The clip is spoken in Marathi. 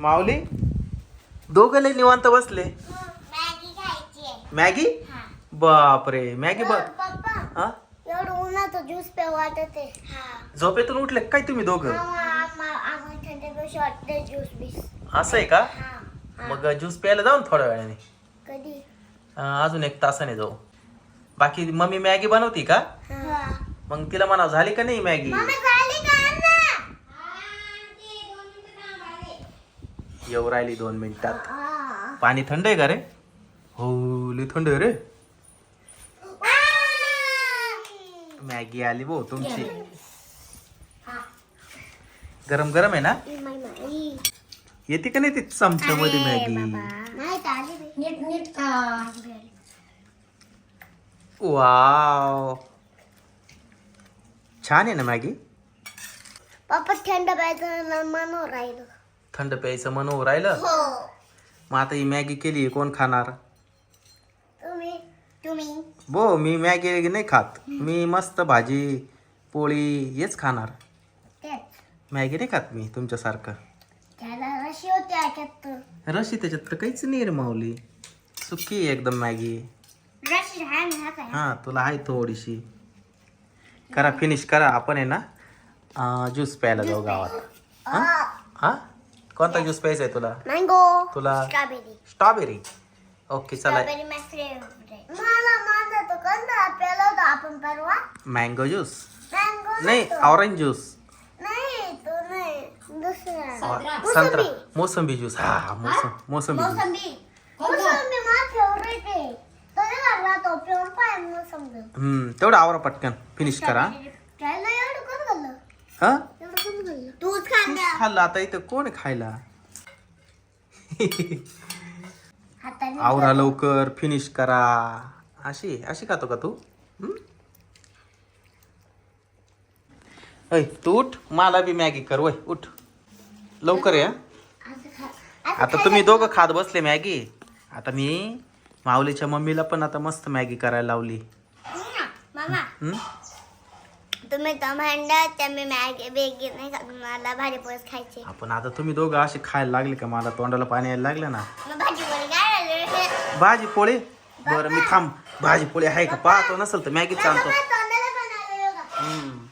माऊली? दोघं लय निवांत बसले. मॅगी? खायची आहे मॅगी हा बापरे मॅगी बघ. हा? ज्यूस हा. झोपेतून उठले काय तुम्ही दोघं? असं आहे का? मग ज्यूस प्यायला जाऊ थोड्या वेळाने? अजून एक तासाने जाऊ. बाकी मम्मी मॅगी बनवती का? हा. मग तिला म्हणा झाली का नाही मॅगी मम्मी झाली का ना येऊ राहिली दोन मिनिटात. हा. पाणी थंड आहे का रे? हो लय थंड आहे रे. मॅगी आली भाऊ तुमची. गरम गरम आहे ना. येते का नाही ती चमच्यामध्ये मॅगी? वाव. छान आहे ना मॅगी? पप्पा थंड पाहिजे म्हणून राहिलं. थंड प्यायचं मन होऊ राहिलं? हो. मग आता ही मॅगी केली कोण खाणार? तुम्ही तुम्ही. बो मी मॅगी नाही खात. मी मस्त भाजी पोळी हेच खाणार. तेच. मॅगी नाही खात मी तुमच्यासारखं. त्याला रशी होती ऐकत रशी त्याच्यात तर काहीच नाही रे माऊली. सुकी आहे एकदम मॅगी. रशी आहे ना काय हां तुला आहे थोडीशी. करा फिनिश करा. आपण आहे ना ज्यूस प्यायला जाऊ गावात. हां? हां? कोणता ज्यूस प्यायचा आहे तुला? मँगो तुला? स्ट्रॉबेरी स्ट्रॉबेरी ओके चला. स्ट्रॉबेरी माय फेवरेट मला माझा तो कोणता पेला होता? आपण परवा? मँगो ज्यूस मँगो नाही ऑरेंज ज्यूस नाही तो नाही. दुसरा. संत्रा. मोसंबी. ज्यूस हा मोसम मोसंबी ज्यूस मोसंबी. कोणता? मोसंबी माझा फेवरेट आहे. तो नाही राहतो प्युअर पाय मोसंबी. हम्म तेवढं आवरा पटकन. फिनिश करा. त्याला एवढं कोण घाललं हा? तूच खांद्या खाल्लं आता इथं कोण खायला? हाताने आवरा लवकर फिनिश करा. अशी अशी खातो का तू? ऐ तू उठ. मला बी मॅगी कर वय उठ. लवकर या असं खा असं आता तुम्ही दोघं खात बसले मॅगी. आता मी माऊलीच्या मम्मीला पण आता मस्त मॅगी करायला लावली. खा. मामा? तुम्ही तर म्हणला तर मी मॅगी बेगी नाही खात भाजी भाजीपोळीच खायची. आपण आता तुम्ही दोघं असे खायला लागले का? मला तोंडाला पाणी यायला लागलं ना. भाजी पोळी काय भाजी पोळी बरं मी थांब. भाजी पोळी आहे का? पाहतो नसेल तर मॅगीच आणतो. हम्म.